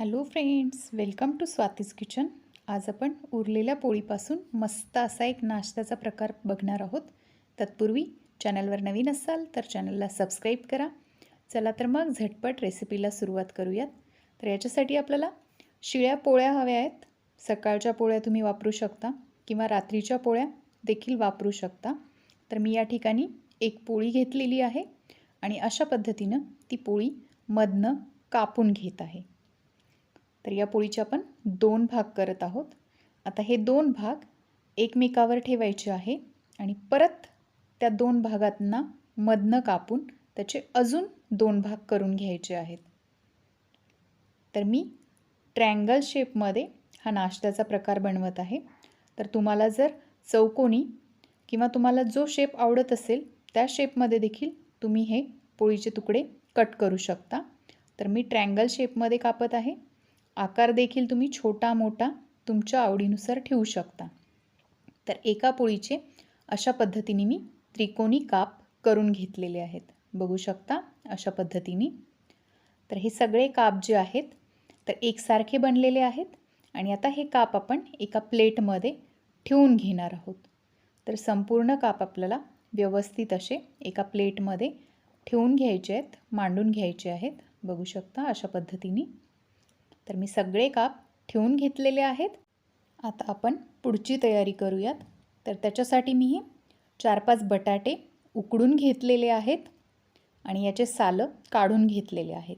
Hello friends welcome to Swati's kitchen आज आपण उरलेल्या पोळीपासून मस्त असा एक नाश्त्याचा प्रकार बघणार आहोत. तत्पूर्वी चॅनलवर नवीन असाल तर चॅनलला सबस्क्राईब करा. चला तर मग झटपट रेसिपीला सुरुवात करूयात. तर याच्यासाठी आपल्याला शिळ्या पोळ्या हव्या आहेत. सकाळच्या पोळ्या तुम्ही वापरू शकता किंवा रात्रीच्या पोळ्या देखील वापरू शकता. तर मी या ठिकाणी एक पोळी घेतलेली आहे आणि अशा पद्धतीनं ती पोळी मधनं कापून घेत आहे. तर या पोळीचे आपण दोन भाग करत आहोत. आता हे दोन भाग एकमेकावर ठेवायचे आहे आणि परत त्या दोन भागांना मधनं कापून त्याचे अजून दोन भाग करून घ्यायचे आहेत. तर मी ट्रँगल शेपमध्ये हा नाश्त्याचा प्रकार बनवत आहे. तर तुम्हाला जर चौकोनी किंवा तुम्हाला जो शेप आवडत असेल त्या शेपमध्ये देखील तुम्ही हे पोळीचे तुकडे कट करू शकता. तर मी ट्रँगल शेपमध्ये कापत आहे. आकार देखील तुम्ही छोटा मोठा तुमच्या आवडीनुसार ठेवू शकता. तर एका पोळीचे अशा पद्धतीने मी त्रिकोणी काप करून घेतलेले आहेत. बघू शकता अशा पद्धतीने. तर हे सगळे काप जे आहेत तर एकसारखे बनलेले आहेत आणि आता हे काप आपण एका प्लेटमध्ये ठेवून घेणार आहोत. तर संपूर्ण काप आपल्याला व्यवस्थित असे एका प्लेटमध्ये ठेवून घ्यायचे आहेत मांडून घ्यायचे आहेत. बघू शकता अशा पद्धतीने. तर मी सगळे काप ठेवून घेतलेले आहेत. आता आपण पुढची तयारी करूयात. तर त्याच्यासाठी मी हे चार पाच बटाटे उकडून घेतलेले आहेत आणि याचे सालं काढून घेतलेले आहेत.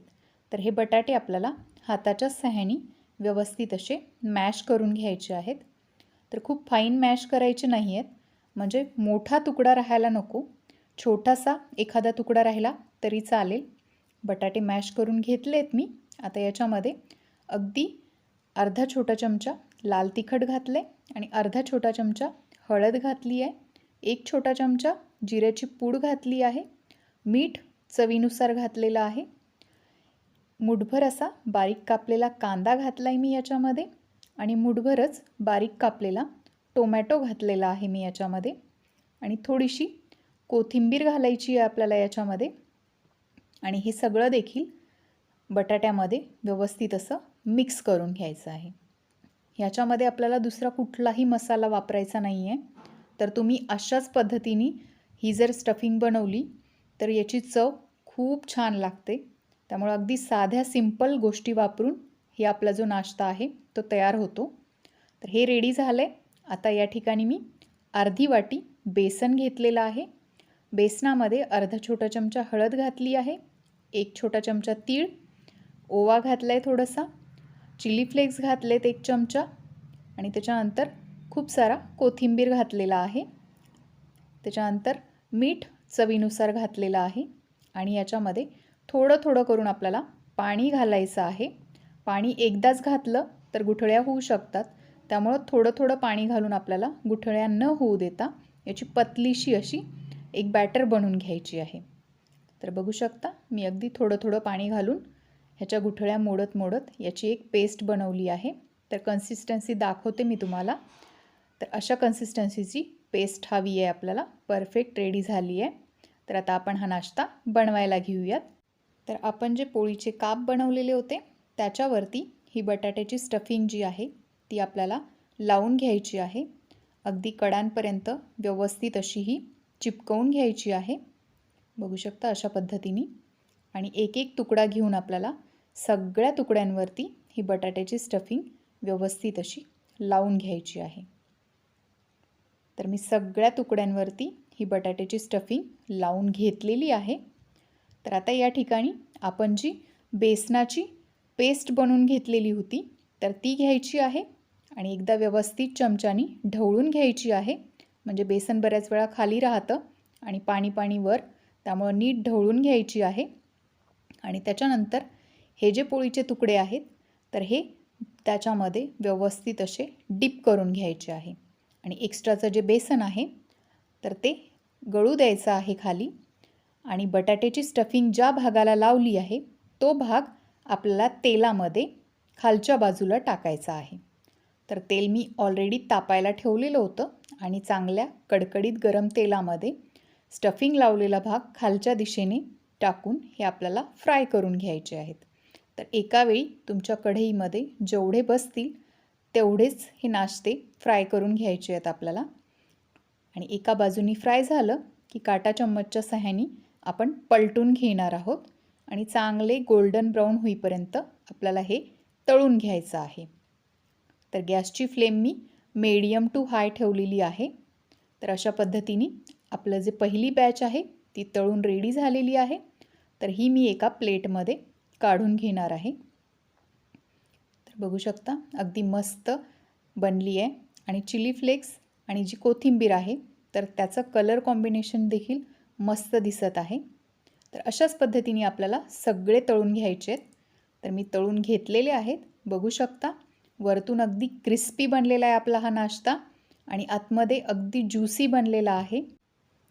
तर हे बटाटे आपल्याला हाताच्या सहाय्याने व्यवस्थित असे मॅश करून घ्यायचे आहेत. तर खूप फाईन मॅश करायचे नाही आहेत म्हणजे मोठा तुकडा राहायला नको. छोटासा एखादा तुकडा राहिला तरी चालेल. बटाटे मॅश करून घेतलेत मी. आता याच्यामध्ये अगदी अर्धा छोटा चमचा लाल तिखट घातलं आहे आणि अर्धा छोटा चमचा हळद घातली आहे. एक छोटा चमचा जिऱ्याची पूड घातली आहे. मीठ चवीनुसार घातलेलं आहे. मुठभर असा बारीक कापलेला कांदा घातला आहे मी याच्यामध्ये आणि मुठभरच बारीक कापलेला टोमॅटो घातलेला आहे मी याच्यामध्ये. आणि थोडीशी कोथिंबीर घालायची आहे आपल्याला याच्यामध्ये. आणि हे सगळं देखील बटाट्यामध्ये व्यवस्थित असं मिक्स करून घ्यायचं आहे. ह्याच्यामध्ये आपल्याला दुसरा कुठलाही मसाला वापरायचा नाही आहे तर तुम्ही अशाच पद्धतीने ही जर स्टफिंग बनवली तर याची चव खूप छान लागते. त्यामुळं अगदी साध्या सिंपल गोष्टी वापरून हे आपला जो नाश्ता आहे तो तयार होतो. तर हे रेडी झालं आहे आता या ठिकाणी मी अर्धी वाटी बेसन घेतलेलं आहे. बेसनामध्ये अर्धा छोटा चमचा हळद घातली आहे. एक छोटा चमचा तीळ. ओवा घातला आहे थोडासा. चिली फ्लेक्स घातलेत एक चमचा आणि त्याच्यानंतर खूप सारा कोथिंबीर घातलेला आहे. त्याच्यानंतर मीठ चवीनुसार घातलेलं आहे आणि याच्यामध्ये थोडं थोडं करून आपल्याला पाणी घालायचं आहे. पाणी एकदाच घातलं तर गुठळ्या होऊ शकतात. त्यामुळं थोडं थोडं पाणी घालून आपल्याला गुठळ्या न होऊ देता याची पतलीशी अशी एक बॅटर बनवून घ्यायची आहे. तर बघू शकता मी अगदी थोडं थोडं पाणी घालून ह्याच्या गुठळ्या मोडत मोडत याची एक पेस्ट बनवली आहे. तर कन्सिस्टन्सी दाखवते मी तुम्हाला. तर अशा कन्सिस्टन्सीची पेस्ट हवी आहे आपल्याला. परफेक्ट रेडी झाली आहे. तर आता आपण हा नाश्ता बनवायला घेऊयात. तर आपण जे पोळीचे काप बनवलेले होते त्याच्यावरती ही बटाट्याची स्टफिंग जी आहे ती आपल्याला लावून घ्यायची आहे. अगदी कडांपर्यंत व्यवस्थित अशी ही चिपकवून घ्यायची आहे. बघू शकता अशा पद्धतीने. आणि एक एक तुकडा घेऊन आपल्याला सगळ्या तुकड्यांवरती ही बटाट्याची स्टफिंग व्यवस्थित अशी लावून घ्यायची आहे. तर मी सगळ्या तुकड्यांवरती ही बटाट्याची स्टफिंग लावून घेतलेली आहे. तर आता या ठिकाणी आपण जी बेसनाची पेस्ट बनवून घेतलेली होती तर ती घ्यायची आहे आणि एकदा व्यवस्थित चमच्यानी ढवळून घ्यायची आहे. म्हणजे बेसन बऱ्याच वेळा खाली राहतं आणि पाणी पाणी वर त्यामुळं नीट ढवळून घ्यायची आहे. आणि त्याच्यानंतर हे जे पोळीचे तुकडे आहेत तर हे त्याच्यामध्ये व्यवस्थित असे डिप करून घ्यायचे आहे. आणि एक्स्ट्राचं जे बेसन आहे तर ते गळू द्यायचं आहे खाली. आणि बटाट्याची स्टफिंग ज्या भागाला लावली आहे तो भाग आपल्याला तेलामध्ये खालच्या बाजूला टाकायचा आहे. तर तेल मी ऑलरेडी तापायला ठेवलेलं होतं आणि चांगल्या कडकडीत गरम तेलामध्ये स्टफिंग लावलेला भाग खालच्या दिशेने टाकून हे आपल्याला फ्राय करून घ्यायचे आहेत. तर एका वेळी तुमच्या कढईमध्ये जेवढे बसतील तेवढेच हे नाश्ते फ्राय करून घ्यायचे आहेत आपल्याला. आणि एका बाजूनी फ्राय झालं की काटा चम्मचच्या सहाय्याने आपण पलटून घेणार आहोत आणि चांगले गोल्डन ब्राऊन होईपर्यंत आपल्याला हे तळून घ्यायचं आहे. तर गॅसची फ्लेम मी मीडियम टू हाय ठेवलेली आहे. तर अशा पद्धतीने आपलं जे पहिली बॅच आहे ती तळून रेडी झालेली आहे. तर ही मी एका प्लेटमध्ये काढून घेणार आहे. तर बघू शकता अगदी मस्त बनली आहे. आणि चिली फ्लेक्स आणि जी कोथिंबीर आहे तर त्याचं कलर कॉम्बिनेशन देखील मस्त दिसत आहे. तर अशाच पद्धतीने आपल्याला सगळे तळून घ्यायचे आहेत. तर मी तळून घेतलेले आहेत. बघू शकता वरतून अगदी क्रिस्पी बनलेला आहे आपला हा नाश्ता. आणि आतमध्ये अगदी ज्युसी बनलेला आहे.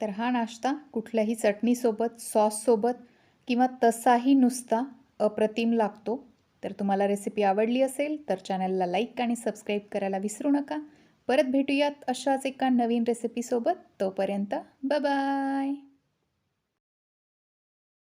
तर हा नाश्ता कुठल्याही चटणीसोबत सॉससोबत किंवा तसाही नुसता अप्रतिम लागतो तर तुम्हाला रेसिपी आवडली असेल तर चॅनलला लाईक आणि सबस्क्राईब करायला विसरू नका. परत भेटूयात अशाच एका नवीन रेसिपीसोबत तोपर्यंत बाय